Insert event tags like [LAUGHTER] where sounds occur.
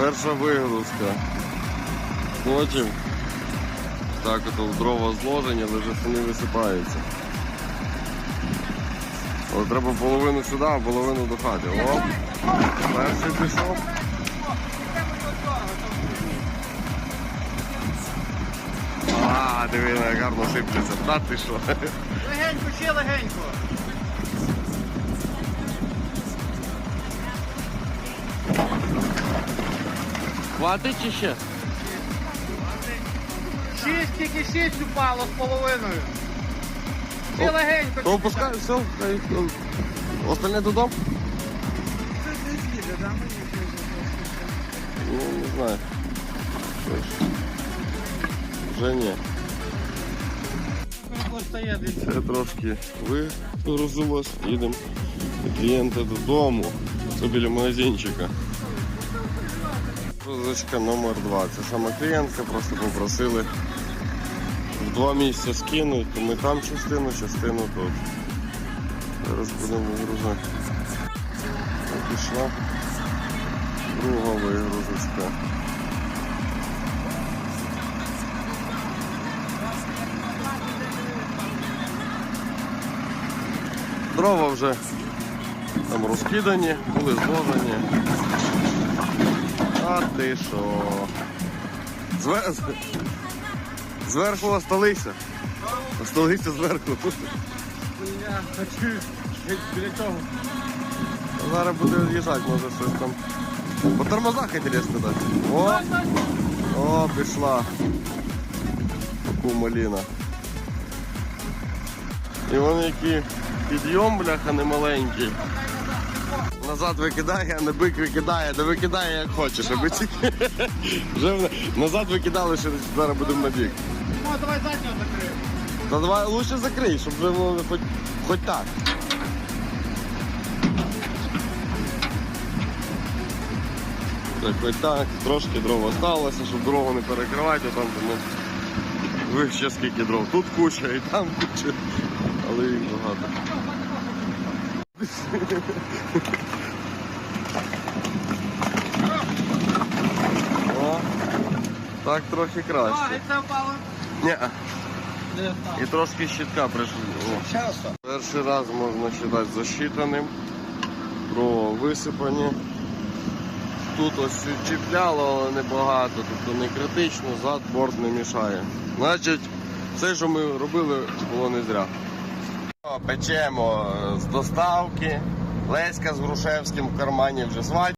Перша вигрузка. Потім так ото в дрова зложені, але вже самі висипаються. Але треба половину сюди, а половину до хати. О! Перший пішов. А, диви, як гарно сипляться. Та ти що? Легенько, ще легенько. Хватить чи ще? Шість, тільки шість упало з половиною. Ще легенько. То опускай, все, хай, ну, остальне додому? Ну, не знаю. Що ж. Вже ні. Стає десь. Це трошки вигрузилось, їдемо до клієнта додому. Це біля магазинчика. Розочка номер два. Це сама клієнтка, просто попросили в два місця скинути, то ми там частину, частину тут. Зараз будемо вигрузити. І Пішла друга вигрузочка. Дрова вже там розкидані, були зложені. Ти що? Звер... Зверху осталися. Осталися зверху. Я хочу біля цього. Зараз буде від'їжджати, може щось там. По тормозах інтересно дати. О! О, пішла. Кумаліна. І вони які підйом, бляха, не маленький. Назад викидає, а не бик викидає, не викидає як хочеш, аби тільки. [LAUGHS] Вже назад викидали, що зараз будемо на бік. Ну, давай заднього закрив. Та давай лучше закрий, щоб вже воно хоч, хоч так. Так, хоч так, трошки дров осталося, щоб дорогу не перекривати, а там тому ви ще скільки дров. Тут куча і там куча, але їх багато. [LAUGHS] О, так трохи краще. Ні, і трошки щитка прийшли. Перший раз можна вважати засчитаним. Дрова висипані. Тут ось чіпляло, але небагато, тобто не критично, зад борт не мішає. Значить, все, що ми робили, було не зря. Печемо з доставки. Леська з Грушевським в кармані вже свадьба.